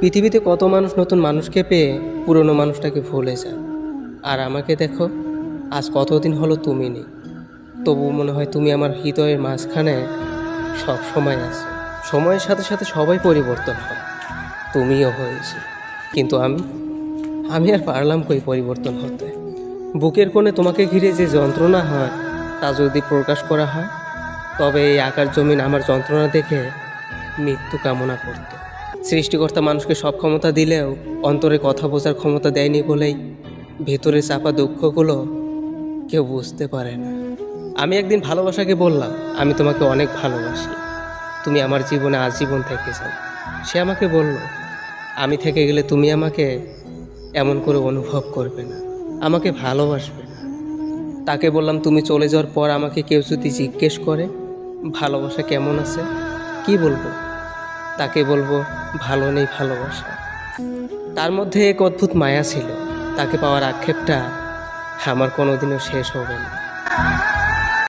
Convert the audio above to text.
পৃথিবীতে কত মানুষ নতুন মানুষকে পেয়ে পুরনো মানুষটাকে ভুলে যায় আর আমাকে দেখো, আজ কতদিন হলো তুমি নেই। তবু মনে হয় তুমি আমার হৃদয়ের মাঝখানে সব সময় আছো। সময়ের সাথে সাথে সবাই পরিবর্তন হয়। তুমিও হয়েছে। কিন্তু আমি আমি আর পারলাম কই পরিবর্তন হতে? বুকের কোণে তোমাকে ঘিরে যে যন্ত্রণা হয়, তা যদি প্রকাশ করা হয়, তবে এই আকার জমিন আমার যন্ত্রণা দেখে মৃত্যু কামনা করত। সৃষ্টিকর্তা মানুষকে সব ক্ষমতা দিলেও অন্তরে কথা বোঝার ক্ষমতা দেয়নি বলেই ভেতরে চাপা দুঃখগুলো কেউ বুঝতে পারে না। আমি একদিন ভালোবাসাকে বললাম, আমি তোমাকে অনেক ভালোবাসি। তুমি আমার জীবনে আজীবন থেকে যাও। সে আমাকে বলল, আমি থেকে গেলে তুমি আমাকে এমন করে অনুভব করবে না, আমাকে ভালোবাসবে না। তাকে বললাম, তুমি চলে যাওয়ার পর আমাকে কেউ যদি জিজ্ঞেস করে, ভালোবাসা কেমন আছে? কি বলব? তাকে বলব, ভালো নেই, ভালোবাসা। তার মধ্যে এক অদ্ভুত মায়া ছিল। তাকে পাওয়ার আক্ষেপটা আমার কোনোদিনও শেষ হবে না।